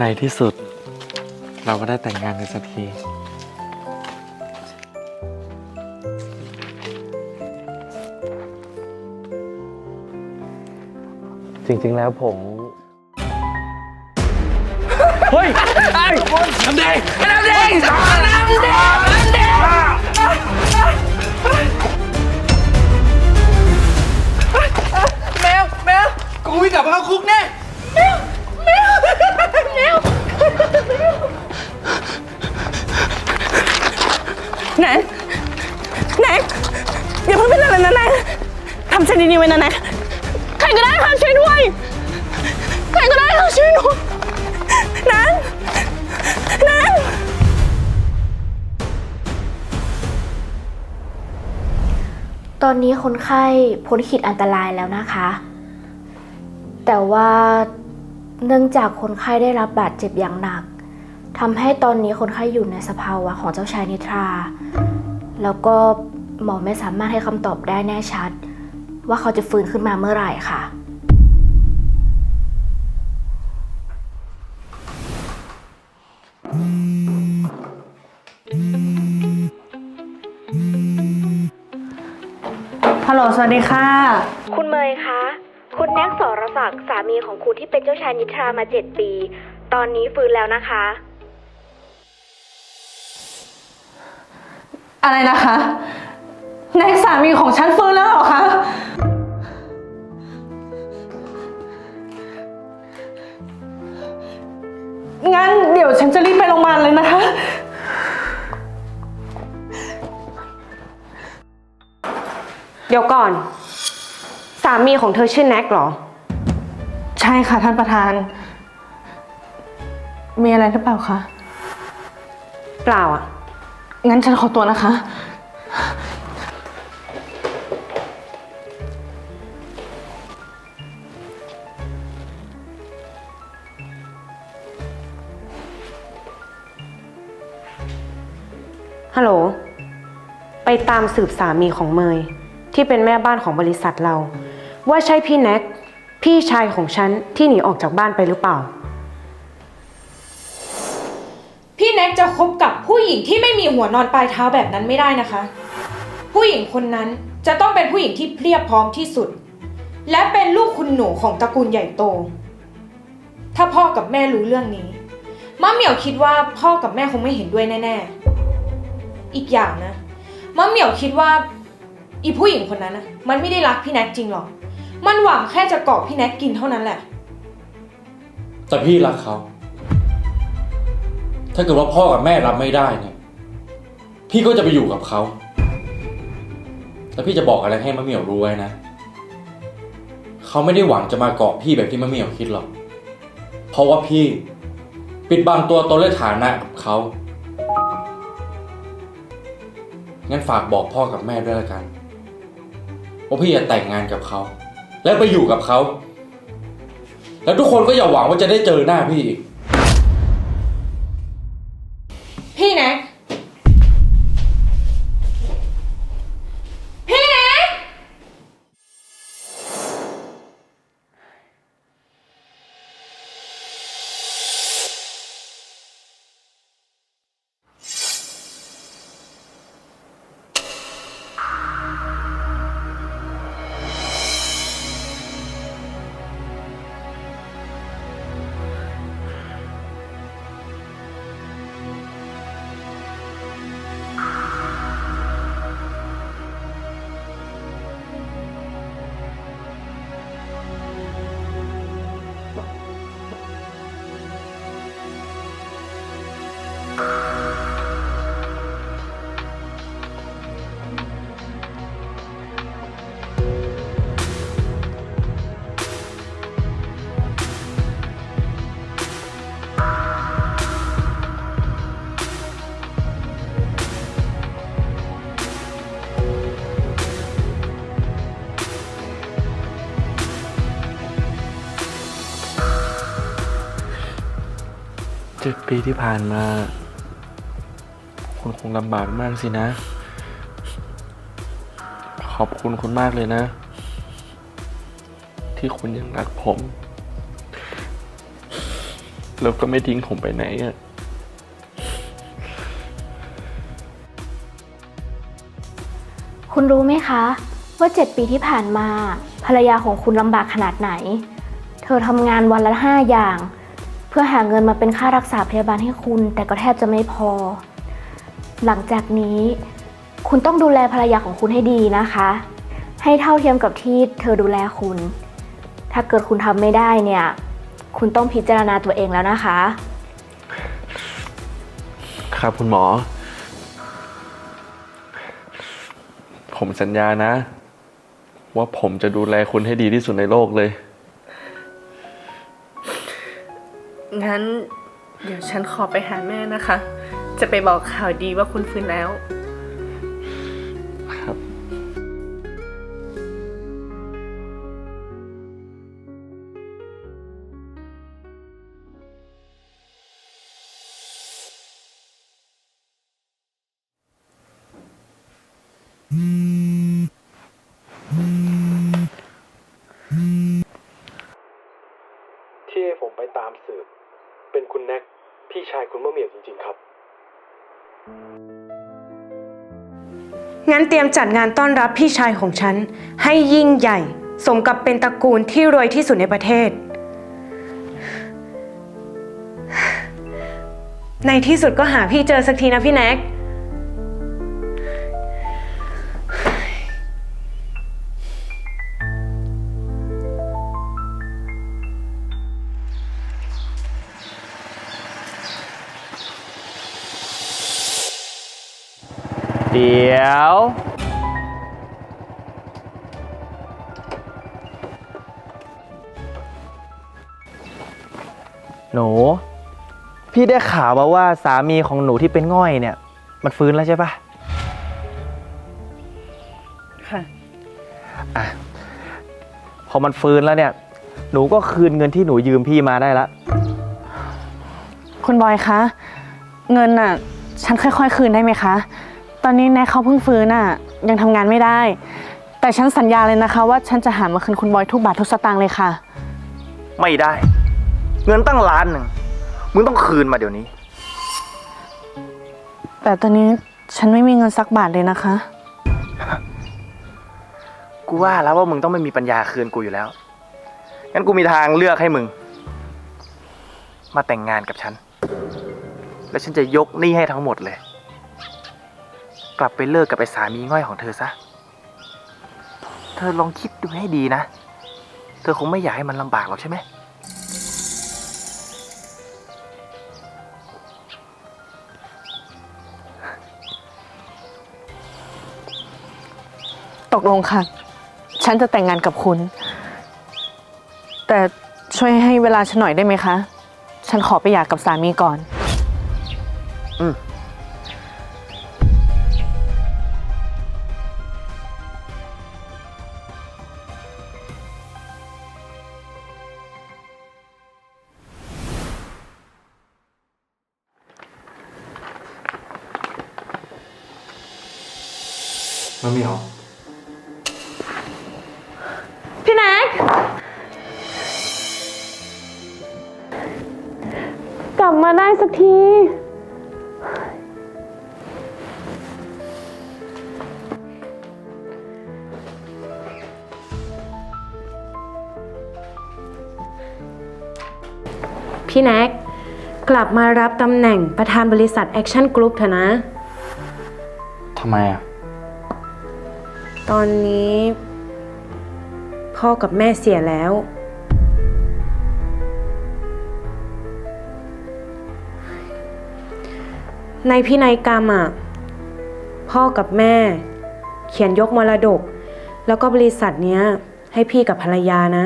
ในที่สุด เราก็ได้แต่งงานกันสักที จริงๆแล้วผม เฮ้ยไอ้น้ำแดงน้ำแดงน้ำแดงน้ำแดงแมวแมวกูวิ่งกลับมาเข้าคุกแน่ แนนแนนอย่าเพิ่งเป็นอะไรนะแนนทำใจดีๆไว้นะแนนใครก็ได้ค่ะช่วยด้วย ใครก็ได้ค่ะช่วยหนูแนนแนนตอนนี้คนไข้พ้นขีดอันตรายแล้วนะคะ แต่ว่าเนื่องจากคนไข้ได้รับบาดเจ็บอย่างหนัก ทำให้ตอนนี้คนไข้อยู่ในสภาวะของเจ้าชายนิทรา แล้วก็หมอไม่สามารถให้คำตอบได้แน่ชัด ว่าเขาจะฟื้นขึ้นมาเมื่อไหร่ค่ะ ฮัลโหล สวัสดีค่ะ คุณเมย์คะ คุณแน็กสรศักดิ์สามีของคุณที่เป็นเจ้าชายนิทรามาเจ็ดปี ตอนนี้ฟื้นแล้วนะคะ อะไรนะคะแน็กสามีของฉันฟื้นแล้วเหรอคะ งั้นเดี๋ยวฉันจะรีบไปโรงพยาบาลเลยนะคะ เดี๋ยวก่อน สามีของเธอชื่อแน็กเหรอ ใช่ค่ะท่านประธาน มีอะไรหรือเปล่าคะ เปล่าอะ งั้นฉันขอตัวนะคะ ฮัลโหล ไปตามสืบสามีของเมย ที่เป็นแม่บ้านของบริษัทเรา ว่าใช่พี่แน็ก พี่ชายของฉันที่หนีออกจากบ้านไปหรือเปล่า น็กจะคบกับผู้หญิงที่ไม่มีหัวนอนปลายเท้าแบบนั้นไม่ได้นะคะ ผู้หญิงคนนั้นจะต้องเป็นผู้หญิงที่เพรียบพร้อมที่สุด และเป็นลูกคุณหนูของตระกูลใหญ่โต ถ้าพ่อกับแม่รู้เรื่องนี้มะเหมี่ยวคิดว่าพ่อกับแม่คงไม่เห็นด้วยแน่ๆ อีกอย่างนะมะเหมี่ยวคิดว่าอีผู้หญิงคนนั้นนะมันไม่ได้รักพี่แน็กจริงหรอก มันหวังแค่จะเกาะพี่แน็กกินเท่านั้นแหละ แต่พี่รักเขา ถ้าเกิดว่าพ่อกับแม่รับไม่ได้เนี่ย พี่ก็จะไปอยู่กับเขา แล้วพี่จะบอกอะไรให้มะเหมี่ยวรู้ไว้นะ เขาไม่ได้หวังจะมาเกาะพี่แบบที่มะเหมี่ยวคิดหรอก เพราะว่าพี่ ปิดบังตัวตนและฐานะกับเขา งั้นฝากบอกพ่อกับแม่ด้วยละกันว่าพี่จะแต่งงานกับเขา แล้วไปอยู่กับเขา แล้วทุกคนก็อย่าหวังว่าจะได้เจอหน้าพี่อีก เจ็ดปีที่ผ่านมา คุณคงลำบากมากสินะ ขอบคุณคุณมากเลยนะ ที่คุณยังรักผม แล้วก็ไม่ทิ้งผมไปไหนอะคุณรู้ไหมคะ ว่า7ปีที่ผ่านมา ภรรยาของคุณลำบากขนาดไหน เธอทำงานวันละ5อย่าง พื่อหาเงินมาเป็นค่ารักษาพยาบาลให้คุณ แต่ก็แทบจะไม่พอ หลังจากนี้ คุณต้องดูแลภรรยาของคุณให้ดีนะคะ ให้เท่าเทียมกับที่เธอดูแลคุณ ถ้าเกิดคุณทำไม่ได้เนี่ย คุณต้องพิจารณาตัวเองแล้วนะคะ ครับคุณหมอ ผมสัญญานะ ว่าผมจะดูแลคุณให้ดีที่สุดในโลกเลย งั้น เดี๋ยวฉันขอไปหาแม่นะคะ จะไปบอกข่าวดีว่าคุณฟื้นแล้ว เตรียมจัดงานต้อนรับพี่ชายของฉัน ให้ยิ่งใหญ่ สมกับเป็นตระกูลที่รวยที่สุดในประเทศ ในที่สุดก็หาพี่เจอสักทีนะพี่แน็ก ยวหนูพี่ได้ข่าวมาว่าสามีของหนูที่เป็นง่อยเนี่ย มันฟื้นแล้วใช่ปะค่ะอะพอมันฟื้นแล้วเนี่ย หนูก็คืนเงินที่หนูยืมพี่มาได้ละคุณบอยคะ เงินน่ะ ฉันค่อย ๆ คืนได้ไหมคะ ตอนนี้แน็กเขาเพิ่งฟื้นน่ะ ยังทำงานไม่ได้ แต่ฉันสัญญาเลยนะคะ ว่าฉันจะหามาคืนคุณบอยทุกบาททุกสตางค์เลยค่ะ ไม่ได้ เงินตั้งล้านหนึ่งมึงต้องคืนมาเดี๋ยวนี้ แต่ตอนนี้ฉันไม่มีเงินสักบาทเลยนะคะ กูว่าแล้วว่ามึงต้องไม่มีปัญญาคืนกูอยู่แล้วงั้นกูมีทางเลือกให้มึง มาแต่งงานกับฉัน แล้วฉันจะยกหนี้ให้ทั้งหมดเลย กลับไปเลิกกับไอ้สามีง่อยของเธอซะ เธอลองคิดดูให้ดีนะ เธอคงไม่อยากให้มันลำบากหรอกใช่ไหม ตกลงค่ะ ฉันจะแต่งงานกับคุณ แต่ช่วยให้เวลาฉันหน่อยได้ไหมคะ ฉันขอไปหย่ากับสามีก่อน อืม มะเหมียว พี่แน็ก กลับมาได้สักที พี่แน็ก กลับมารับตำแหน่งประธานบริษัทแอคชั่นกรุ๊ปเถอะนะ ทำไมอะ ตอนนี้ พ่อกับแม่เสียแล้ว ในพินัยกรรมอะ พ่อกับแม่ เขียนยกมรดก แล้วก็บริษัทเนี้ย ให้พี่กับภรรยานะ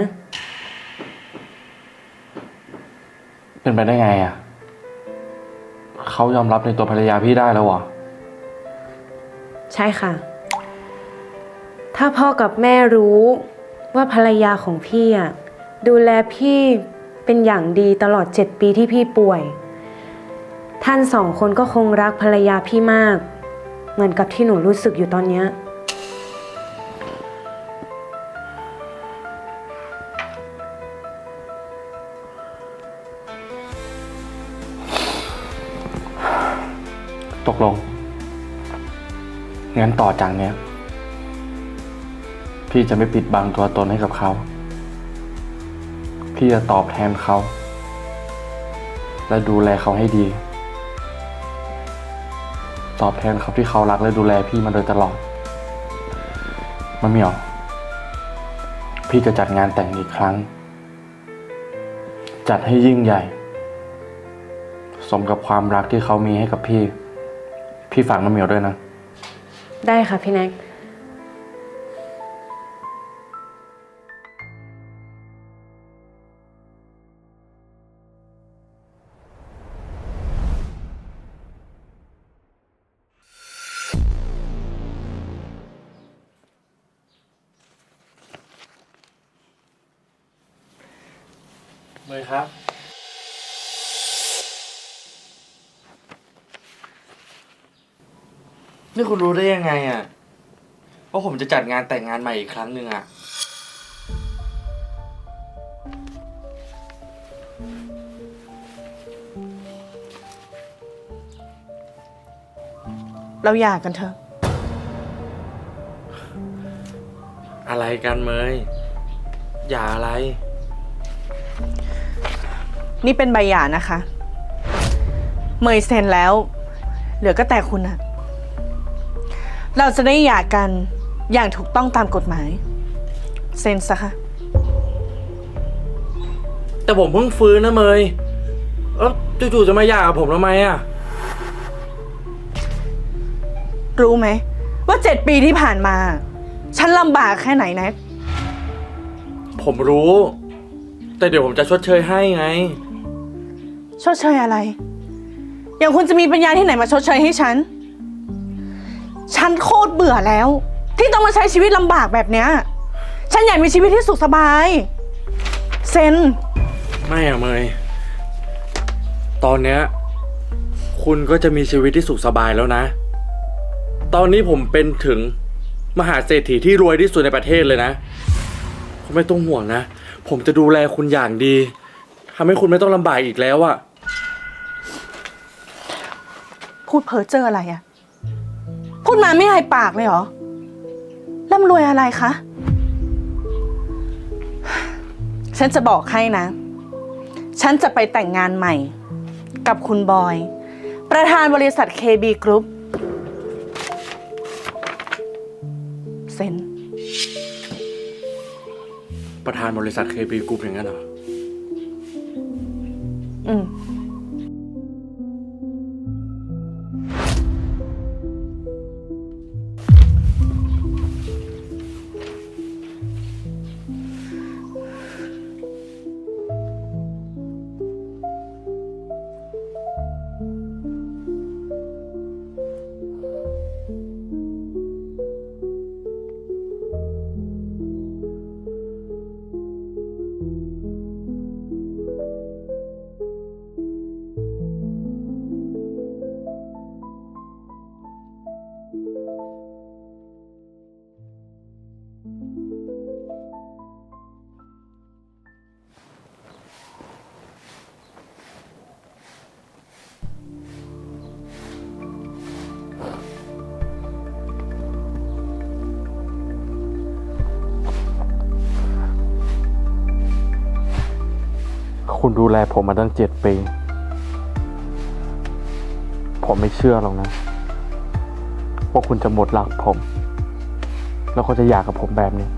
เป็นไปได้ไงอะ เขายอมรับในตัวภรรยาพี่ได้แล้วเหรอ ใช่ค่ะ ถ้าพ่อกับแม่รู้ว่าภรรยาของพี่ดูแลพี่เป็นอย่างดีตลอดเจ็ดปีที่พี่ป่วย ท่านสองคนก็คงรักภรรยาพี่มาก เหมือนกับที่หนูรู้สึกอยู่ตอนเนี้ยตกลง งั้นต่อจากเนี้ย พี่จะไม่ปิดบังตัวตนให้กับเขา พี่จะตอบแทนเขา และดูแลเขาให้ดี ตอบแทนเขาที่เขารักและดูแลพี่มาโดยตลอดมะเหมียว พี่จะจัดงานแต่งอีกครั้ง จัดให้ยิ่งใหญ่ สมกับความรักที่เขามีให้กับพี่ พี่ฝากมะเหมียวด้วยนะ ได้ค่ะพี่แน็ก นี่คุณรู้ได้ยังไงอะว่าผมจะจัดงานแต่งงานใหม่อีกครั้งหนึ่งอะ เราหย่ากันเถอะ อะไรกันเมยอย่าอะไร นี่เป็นใบหย่านะคะ เมยเซ็นแล้ว เหลือก็แต่คุณอะ เราจะได้หย่ากันอย่างถูกต้องตามกฎหมาย เซ็นซะค่ะ แต่ผมเพิ่งฟื้นนะเมยเออจู่ๆจะมาหย่ากับผมทำไมอะ รู้ไหม ว่าเจ็ดปีที่ผ่านมา ฉันลำบากแค่ไหนแน็กผมรู้ แต่เดี๋ยวผมจะชดเชยให้ไง ชดเชยอะไร อย่างคุณจะมีปัญญาที่ไหนมาชดเชยให้ฉัน ฉันโคตรเบื่อแล้ว ที่ต้องมาใช้ชีวิตลำบากแบบเนี้ย ฉันอยากมีชีวิตที่สุขสบาย เซน ไม่อะเมยตอนเนี้ยคุณก็จะมีชีวิตที่สุขสบายแล้วนะ ตอนนี้ผมเป็นถึงมหาเศรษฐีที่รวยที่สุดในประเทศเลยนะคุณไม่ต้องห่วงนะ ผมจะดูแลคุณอย่างดีทำให้คุณไม่ต้องลำบากอีกแล้วอะ พูดเพ้อเจ้ออะไรอะ พูดมาไม่อายปากเลยเหรอ ร่ำรวยอะไรคะ ฉันจะบอกให้นะ ฉันจะไปแต่งงานใหม่ กับคุณบอย ประธานบริษัท KB Group เซ็น ประธานบริษัทเคบีกรุ๊ปอย่างนั้นเหรอ อืม ดูแลผมมาตั้งเจ็ดปี ผมไม่เชื่อหรอกนะ ว่าคุณจะหมดรักผม แล้วก็จะอยากกับผมแบบนี้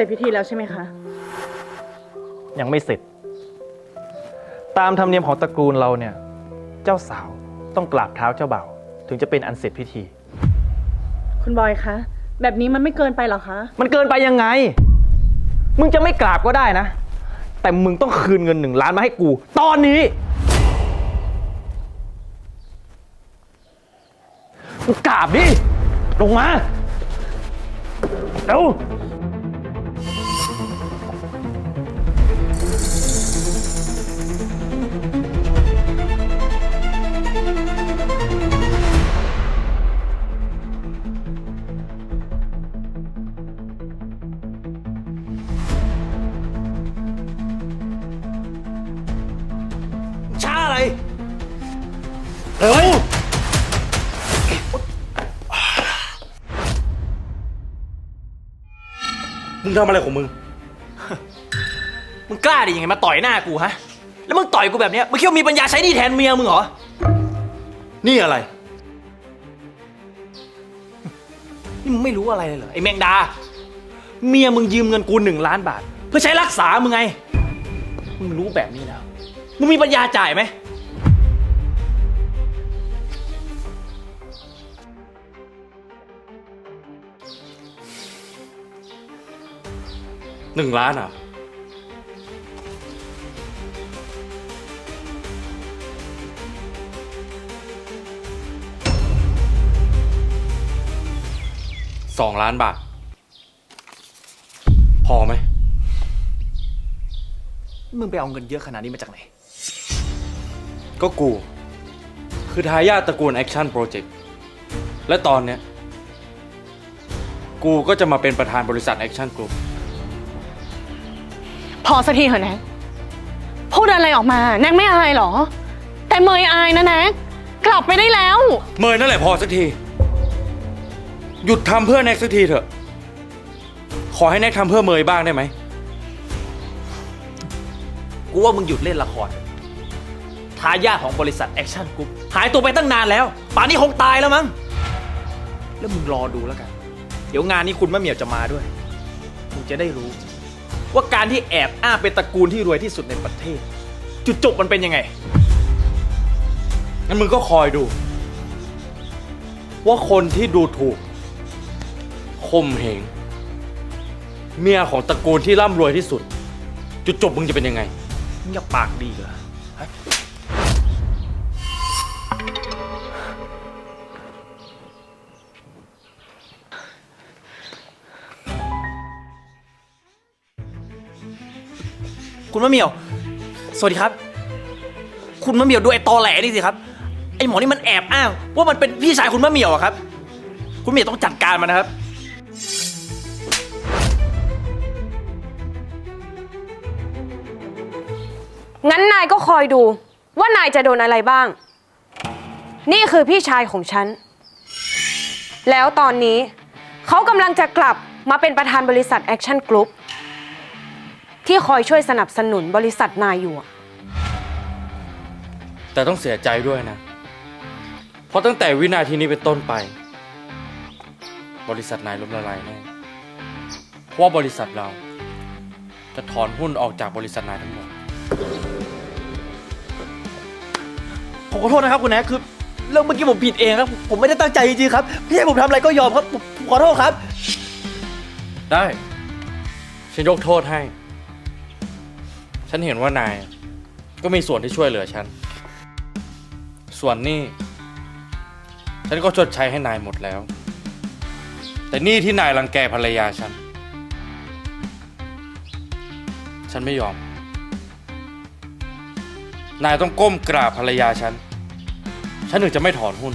ร็จพิธีแล้วใช่ไหมคะ ยังไม่เสร็จ ตามธรรมเนียมของตระกูลเราเนี่ย เจ้าสาวต้องกราบเท้าเจ้าบ่าวถึงจะเป็นอันเสร็จพิธี คุณบอยคะ แบบนี้มันไม่เกินไปหรอคะ มันเกินไปยังไง มึงจะไม่กราบก็ได้นะ แต่มึงต้องคืนเงินหนึ่งล้านมาให้กู ตอนนี้มึงกราบดิ ลงมา เร็ว ทำอะไรของมึง มึงกล้าดิยังไงมาต่อยหน้ากูฮะ แล้วมึงต่อยกูแบบเนี้ยมึงคิดว่ามีปัญญาใช้หนี่แทนเมียมึงเหรอ นี่อะไร นี่มึงไม่รู้อะไรเลยเหรอไอ้แมงดา เมียมึงยืมเงินกูหนึ่งล้านบาท เพื่อใช้รักษามึงไง มึงรู้แบบนี้แล้ว มึงมีปัญญาจ่ายไหม หนึ่งล้านอะ สองล้านบาท พอไหม มึงไปเอาเงินเยอะขนาดนี้มาจากไหน ก็กู คือทายาทตระกูลแอคชั่นโปรเจกต์และตอนเนี้ย กูก็จะมาเป็นประธานบริษัทแอคชั่นกรุ๊ป พอสักทีเถอะแน็กพูดอะไรออกมา แน็กไม่อายเหรอ แต่เมยอายนะแน็กกลับไปได้แล้ว เมยนั่นแหละพอสักที หยุดทำเพื่อแน็กสักทีเถอะ ขอให้แน็กทำเพื่อเมยบ้างได้ไหม กูว่ามึงหยุดเล่นละคร ทายาทของบริษัทแอคชั่นกรุ๊ปหายตัวไปตั้งนานแล้ว ป่านนี้คงตายแล้วมั้ง แล้วมึงรอดูแล้วกัน เดี๋ยวงานนี้คุณมะเหมียวจะมาด้วย มึงจะได้รู้ ว่าการที่แอบอ้างเป็นตระกูลที่รวยที่สุดในประเทศ จุดจบมันเป็นยังไง งั้นมึงก็คอยดู ว่าคนที่ดูถูกข่มเหง เมียของตระกูลที่ร่ำรวยที่สุด จุดจบมึงจะเป็นยังไงมึงอยาปากดีเหรอ คุณมะเหมียว สวัสดีครับ คุณมะเหมียวดูไอ้ตอแหลนี่สิครับ ไอ้หมอนี่มันแอบอ้างว่ามันเป็นพี่ชายคุณมะเหมียวอะครับ คุณเหมียวต้องจัดการมันนะครับ งั้นนายก็คอยดูว่านายจะโดนอะไรบ้าง นี่คือพี่ชายของฉัน แล้วตอนนี้เขากำลังจะกลับมาเป็นประธานบริษัทแอคชั่นกรุ๊ป ที่คอยช่วยสนับสนุนบริษัทนายอยู่อะแต่ต้องเสียใจด้วยนะ เพราะตั้งแต่วินาทีนี้เป็นต้นไป บริษัทนายล้มละลายแน่เพราะว่าบริษัทเรา จะถอนหุ้นออกจากบริษัทนายทั้งหมด ผมขอโทษนะครับคุณแอนคือเรื่องเมื่อกี้ผมผิดเองครับ ผมไม่ได้ตั้งใจจริงๆครับพี่ให้ผมทำอะไรก็ยอมครับผมผมขอโทษครับ ได้ ฉันยกโทษให้ ฉันเห็นว่านาย ก็มีส่วนที่ช่วยเหลือฉัน ส่วนหนี้ ฉันก็ชดใช้ให้นายหมดแล้ว แต่หนี้ที่นายรังแกภรรยาฉัน ฉันไม่ยอม นายต้องก้มกราบภรรยาฉัน ฉันถึงจะไม่ถอนหุ้น